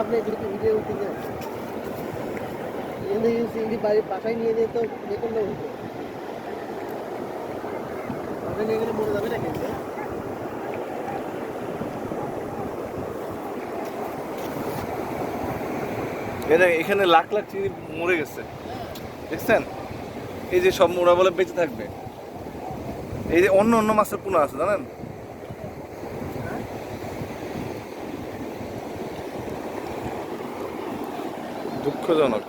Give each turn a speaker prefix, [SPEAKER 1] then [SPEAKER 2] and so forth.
[SPEAKER 1] আপনি যদি ভিডিও করতে চান এখানে চিংড়ি বাড়ির বাসায় নিয়ে যেত, যে করলে হতো নিয়ে গেলে মরে যাবে না কিন্তু
[SPEAKER 2] এটা এখানে লাখ লাখ চিংড়ি মরে গেছে। দেখছেন? এই যে সব মোড়া বলে বেঁচে থাকবে। এই যে অন্য অন্য মাছের পোনা আছে, জানেন? দুঃখজনক।